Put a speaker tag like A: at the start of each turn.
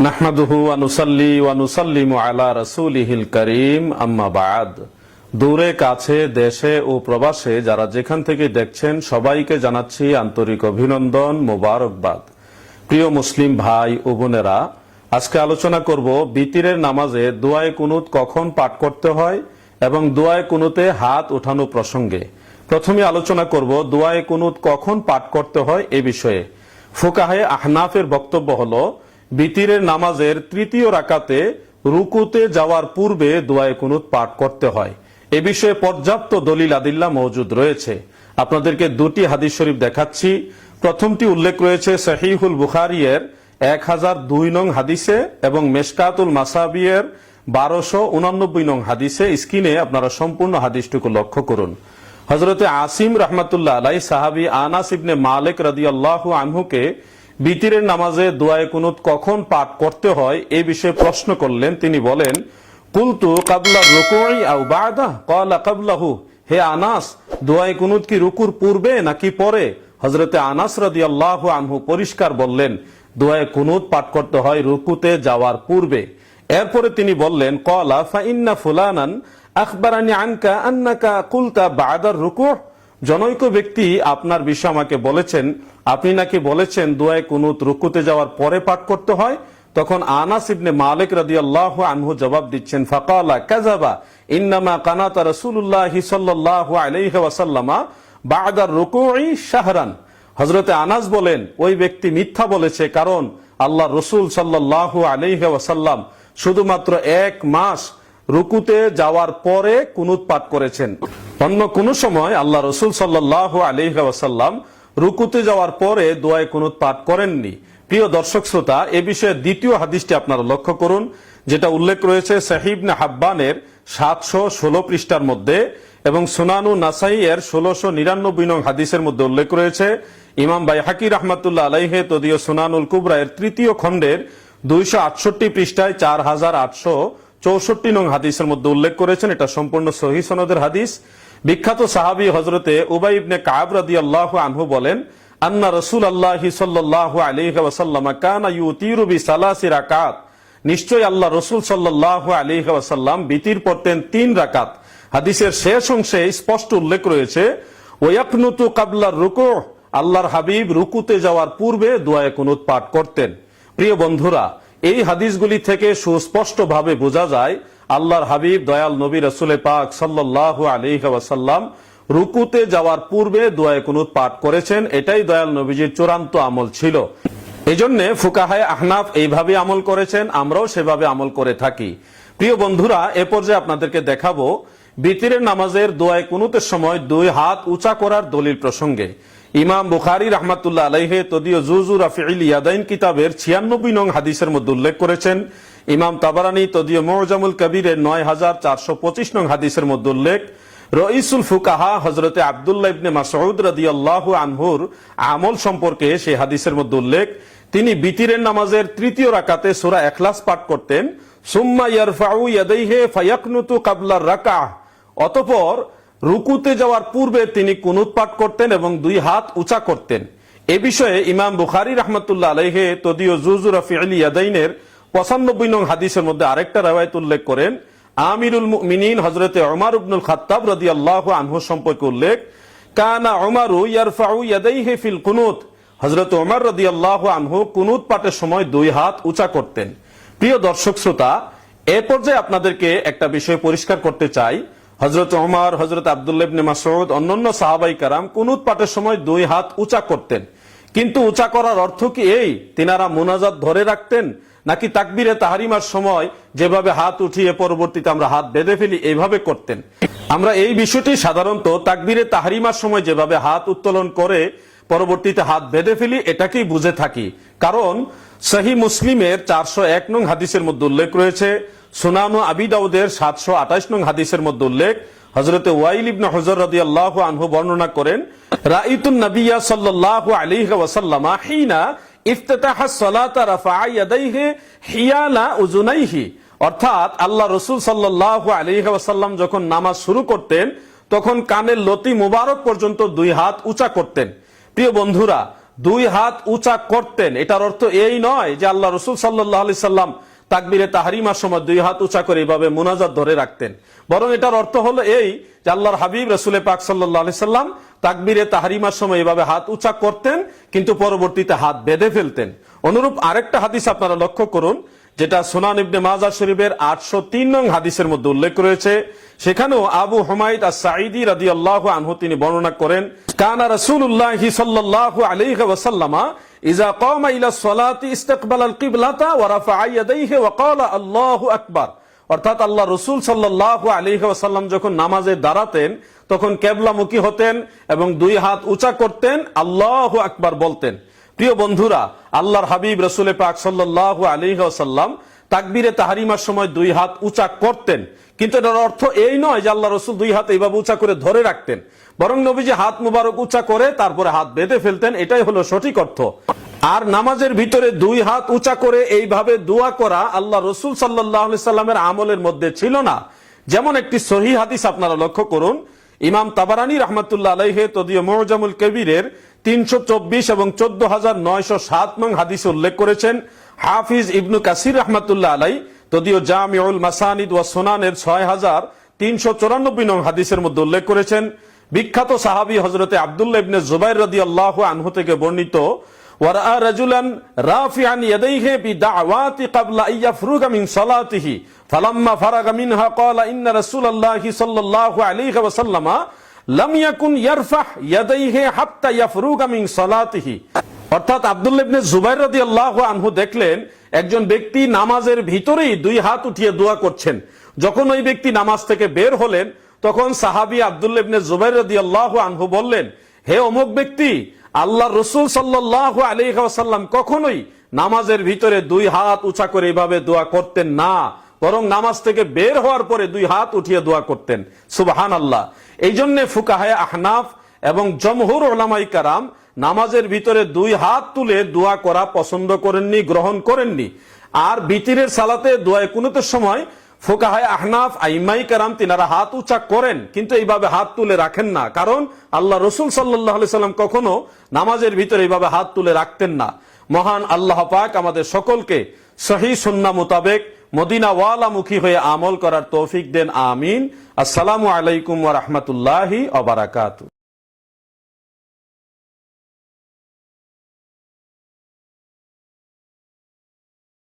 A: নাহমাদুহু আনুসাল্লি ওয়ানুসাল্লিমু আলা রাসূলিহিল করিম। আম্মা বাদ। দূরে, কাছে, দেশে ও প্রবাসে যারা যেখান থেকে দেখছেন, সবাইকে জানাচ্ছি আন্তরিক অভিনন্দন মোবারকবাদ। প্রিয় মুসলিম ভাই ও বোনেরা, আজকে আলোচনা করব বিতিরের নামাজে দোয়ায় কুনুত কখন পাঠ করতে হয় এবং দোয়ায় কুনুতে হাত ওঠানো প্রসঙ্গে। প্রথমে আলোচনা করব দোয়ায় কুনুত কখন পাঠ করতে হয় এ বিষয়ে। ফুকাহে আহনাফের বক্তব্য হলো বিতিরের নামাজের তৃতীয় রাকাতে রুকুতে যাওয়ার পূর্বে দোয়ায় কুনুত পাঠ করতে হয়। এ বিষয়ে পর্যাপ্ত দলিল আদিল্লা মজুদ রয়েছে। আপনাদেরকে দুটি হাদিস শরীফ দেখাচ্ছি। প্রথমটি উল্লেখ রয়েছে সহিহুল বুখারিয়ের এক হাজার দুই নং হাদিসে এবং মেশকাতুল মাসাবিয়ের বারোশো উনানব্বই নং হাদিসে। স্ক্রিনে আপনারা সম্পূর্ণ হাদিসটুকু লক্ষ্য করুন। হজরতে আসিম রহমতুল্লাহ আলাই সাহাবি আনাস ইবনে মালিক রাদি আল্লাহ আনহুকে বিতিরের নামাজে দোয়ায় কুনুত কখন পাঠ করতে হয় এ বিষয়ে প্রশ্ন করলেন। তিনি বলেন, কুলতু কাবলা রুকুই আউ বাদা? কলা কাবলাহু। হে আনাস, দোয়ায় কুনুত কি রুকুর পূর্বে নাকি পরে? হজরতে আনাস রাদি আল্লাহ আনহু পরিষ্কার বললেন, দোয়ায় কুনুত পাঠ করতে হয় রুকুতে যাওয়ার পূর্বে। এরপরে তিনি বললেন, কলা ফাইন্না ফুলানান আখবারানি আনকা আন্নাকা কুলতা বাদার রুকু। জনৈক ব্যক্তি আপনার বিষয়ে আমাকে বলেছেন আপনি নাকি বলেছেন দোয়ায় কুনুত রুকুতে যাওয়ার পরে পাঠ করতে হয়? তখন আনাস ইবনে মালিক রাদিয়াল্লাহু আনহু জবাব দিচ্ছেন, ফাকালা কাযাবা, ইন্নামা কানাতা রাসূলুল্লাহি সাল্লাল্লাহু আলাইহি ওয়াসাল্লামা বাদার রুকুই শাহরান। হজরতে আনাস বলেন, ওই ব্যক্তি মিথ্যা বলেছে, কারণ আল্লাহ রসুল সাল্লাহ আলহি ওয়াসাল্লাম শুধুমাত্র এক মাস রুকুতে যাওয়ার পরে কুনুত পাঠ করেছেন। অন্য কোন সময় আল্লাহ রসুল সাল্লাহ আলহি ওয়াসাল্লাম রুকুতে যাওয়ার পরে দোয়ায় কুনুত পাঠ করেননি। প্রিয় দর্শক শ্রোতা, এ বিষয়ে দ্বিতীয় হাদিসটি আপনারা লক্ষ্য করুন, যেটা উল্লেখ রয়েছে সাহিবনে হাব্বানের সাতশো ষোলো পৃষ্ঠার মধ্যে এবং সোনানু নাসাই এর ষোলোশো নিরানব্বই নং হাদিসের মধ্যে উল্লেখ রয়েছে, ইমাম বাই হাকি রহমাতুল্লাহ আলাইহে তদীয় সোনানুল কুবরা এর তৃতীয় খণ্ডের দুইশো আটষট্টি পৃষ্ঠায় চার হাজার আটশো চৌষট্টি নং হাদিসের মধ্যে উল্লেখ করেছেন। এটা সম্পূর্ণ সহি সনদের হাদিস। বিখ্যাত সাহাবি হজরতে উবাই ইবনে কাব রাদি আল্লাহ আনহু বলেন, আন্না রসুল আল্লাহি সাল্লাহ আলিহি ওয়াসাল্লাম কানা ইউতিরু বি সালাসি রাকাত। নিশ্চয় আল্লাহ রসুল সাল্লাহ আলিহি ওয়াসাল্লাম বিতির পড়তেন তিন রাকাত। হাদিসের শেষ অংশে স্পষ্ট উল্লেখ রয়েছে, ওয়াকনুতু কাবলার রুকু। আল্লাহর হাবিব রুকুতে যাওয়ার পূর্বে দোয়ায় কুনুত পাঠ করতেন। প্রিয় বন্ধুরা, এই হাদিসগুলি থেকে সুস্পষ্টভাবে বোঝা যায় আল্লাহর হাবিব, দয়াল নবী রসুল পাক সাল্লাহ আলী ওয়াসাল্লাম রুকুতে যাওয়ার পূর্বে দোয়ায় কুনুত পাঠ করেছেন। এটাই দয়াল নবীজির চূড়ান্ত আমল ছিল। এই জন্য ফুকাহায় আহনাফ এইভাবে আমল করেছেন, আমরাও সেভাবে আমল করে থাকি। প্রিয় বন্ধুরা, এ পর্যায়ে আপনাদেরকে দেখাবো, বিতিরের নামাজের দোয়ায় কুনুতের সময় দুই হাত উঁচা করার দলিল প্রসঙ্গে। ইমাম বুখারি রহমাতুল্লাহ আলাইহে তদীয় জুজু রাফিল ইয়াদাইন কিতাবের ছিয়ানব্বই নং হাদিসের মধ্যে উল্লেখ করেছেন। ইমাম তাবারানি তদীয় মোজামুল কবিরের নয় হাজার চারশো পঁচিশ নং হাদিসের মধ্যে উল্লেখ রইসুল ফুকাহা হজরতে আবদুল্লাহ ইবনে মাসউদ রাদিয়াল্লাহু আনহুর আমল সম্পর্কে সেই হাদিসের মধ্যে উল্লেখ, তিনি বিতিরের নামাজের তৃতীয় রাকাতে সূরা এখলাস পাঠ করতেন, সুম্মা ইয়ারফাউ ইয়াদাইহি ফায়াকনুতু কাবলার রাকাহ অতঃপর রুকুতে যাওয়ার পূর্বে তিনি কুনুত করতেন এবং দুই হাত উঁচা করতেন। এ বিষয়ে ইমাম বুখারি রহমতুল্লাহ আলহে তদীয় রফি ইয়াদাইনের পঁচানব্বই নং হাদিসের মধ্যে আরেকটা রেওয়ায়ত উল্লেখ করেন। আমিরুল মিনীন হজরতে অমার ইবনুল খাত্তাব রদি আল্লাহ আনহু সম্পর্কে উল্লেখ, কানা ওমারু ইয়ারফাউ ইয়াদাইহি ফিল কুনুত। হজরত ওমর রাদি আল্লাহ আনহু কুনুত পাঠের সময় দুই হাত উঁচা করতেন। প্রিয় দর্শক শ্রোতা, এ পর্যায়ে আপনাদেরকে একটা বিষয় পরিষ্কার করতে চাই। হজরত ওমর হজরত আবদুল্লাবনে মাসউদ, অন্যান্য সাহাবাই কারাম কুনুত পাঠের সময় দুই হাত উঁচা করতেন। কিন্তু উঁচা করার অর্থ কি এই? তিনারা মোনাজাত ধরে রাখতেন, নাকি তাকবিরে তাহারিমার সময় যেভাবে হাত উঠিয়ে পরবর্তীতে আমরা হাত বেঁধে ফেলি, এইভাবে করতেন? আমরা এই বিষয়টি সাধারণত তাকবিরে তাহারিমার সময় যেভাবে হাত উত্তোলন করে পরবর্তীতে হাত বেঁধে ফেলি, এটাকেই বুঝে থাকি। কারণ সহি মুসলিমের চারশো এক নং হাদিসের মধ্যে উল্লেখ রয়েছে, সুনানো আবি দাউদের সাতশো আঠাশ নং হাদিসের মধ্যে উল্লেখ হজরতে ওয়াইল ইবনে হজর রাদি আল্লাহ আনহু বর্ণনা করেন, রাইতুন নবিয়া সাল্লাল্লাহু আলাইহি ওয়াসাল্লামা হিনা ইফতিতাহ সালাতা রাফা ইয়াদাইহি হিয়ালা উজুনাইহি অর্থাৎ আল্লাহ রসুল সাল্লাল্লাহু আলাইহি ওয়াসাল্লাম যখন নামাজ শুরু করতেন, তখন কানের লতি মুবারক পর্যন্ত দুই হাত উঁচা করতেন। প্রিয় বন্ধুরা দুই হাত উঁচা করতেন। এটার অর্থ এই নয় যে আল্লাহ রসুল সাল্লাহ আলি সাল্লাম তাকবিরে তাহারিমার সময় দুই হাত উঁচা করে এইভাবে মোনাজাত ধরে রাখতেন। বরং এটার অর্থ হলো এই যে আল্লাহর হাবিব রসুল পাক সাল্লাহ আলি সাল্লাম তাকবিরে তাহারিমার সময় এইভাবে হাত উঁচা করতেন, কিন্তু পরবর্তীতে হাত বেঁধে ফেলতেন। অনুরূপ আরেকটা হাদিস আপনারা লক্ষ্য করুন যেটা সোনান ইবনে মাজা শরীফের আটশো তিন নং হাদিসের মধ্যে উল্লেখ রয়েছে। সেখানেও আবু হুমায়দ আর সাঈদি রাদি আল্লাহ আনহু তিনি বর্ণনা করেন, কানা রাসূলুল্লাহি সাল্লাল্লাহু আলাইহি ওয়াসাল্লামা ইজা কামা ইলা সলাতি আল ওয়া রাফা'a ইয়াদাইহি ওয়া ক্বালা আল্লাহু আকবার। অর্থাৎ আল্লাহ রসুল সাল্লাল্লাহু আলাইহি ওয়াসাল্লাম যখন নামাজে দাঁড়াতেন, তখন কেবলামুখী হতেন এবং দুই হাত উঁচা করতেন, আল্লাহ আকবার বলতেন। প্রিয় বন্ধুরা, আল্লাহর হাবিব রসুলে পাক সাল্লাহ আলিহাসাল্লাম তাকবিরে তাহারিমার সময় দুই হাত উঁচা করতেন। কিন্তু এটার অর্থ এই নয় যে আল্লাহ রসুল দুই হাত এইভাবে উঁচা করে ধরে রাখতেন। বরং নবীজি হাত মুবারক উঁচা করে তারপরে হাত বেঁধে ফেলতেন, এটাই হলো সঠিক অর্থ। আর নামাজের ভিতরে দুই হাত উঁচা করে এইভাবে দোয়া করা আল্লাহ রসুল সাল্লাহ সাল্লামের আমলের মধ্যে ছিল না। যেমন একটি সহি হাদিস আপনারা লক্ষ্য করুন, ইমাম তাবারানি রহমতুল্লাহ আলাইহে তদীয় মোজামুল কবিরের তিনশো চব্বিশ এবং চোদ্দ হাজার নয়শো সাত নং হাদিসে উল্লেখ করেছেন হাফিজ ইবনু কাসির রহমতুল্লাহ আলাই তদীয় জামিউল মাসানিদ ওয়া সোনানের ছয় হাজার তিনশো চৌরানব্বই নং হাদিসের মধ্যে উল্লেখ করেছেন বিখ্যাত সাহাবি হজরতে আবদুল্লাহ ইবনে জুবাইর রদি আল্লাহ আনহু থেকে বর্ণিত ورأى رجلا رافعا يديه بدعوات قبل أن يفرغ من صلاته فلما فرغ منها قال إن رسول الله صلى الله عليه وسلم দেখলেন, একজন ব্যক্তি নামাজের ভিতরেই দুই হাত উঠিয়ে দোয়া করছেন। যখন ওই ব্যক্তি নামাজ থেকে বের হলেন, তখন সাহাবি আব্দুল্লাহ ইবনে জুবাইর রাদিয়াল্লাহু আনহু বললেন, হে অমুক ব্যক্তি আল্লাহ রসুল সাল্লাহ সাল্লাম কখনোই নামাজের ভিতরে দুই হাত উঁচা করে এভাবে দোয়া করতেন না। বরং নামাজ থেকে বের হওয়ার পরে দুই হাত উঠিয়ে দোয়া করতেন। সুবাহান আল্লাহ এই জন্য ফুকাহায় আহনাফ এবং জমহুর ওলামাই কারাম নামাজের ভিতরে দুই হাত তুলে দোয়া করা পছন্দ করেননি, গ্রহণ করেননি। আর বিতিরের সালাতে দোয়া কুনুতের সময় ফোকাহায় আহনাফ, আইমাই কারাম তিনারা হাত উঁচা করেন, কিন্তু এইভাবে হাত তুলে রাখেন না। কারণ আল্লাহ রসুল সাল্লাহ সাল্লাম কখনো নামাজের ভিতরে এইভাবে হাত তুলে রাখতেন না। মহান আল্লাহ পাক আমাদের সকলকে সহি সন্না মোতাবেক মদিনা ওয়ালামুখী হয়ে আমল করার তৌফিক দেন আমিন। আসসালামু আলাইকুম ওয়া রাহমাতুল্লাহি অবারাকাতু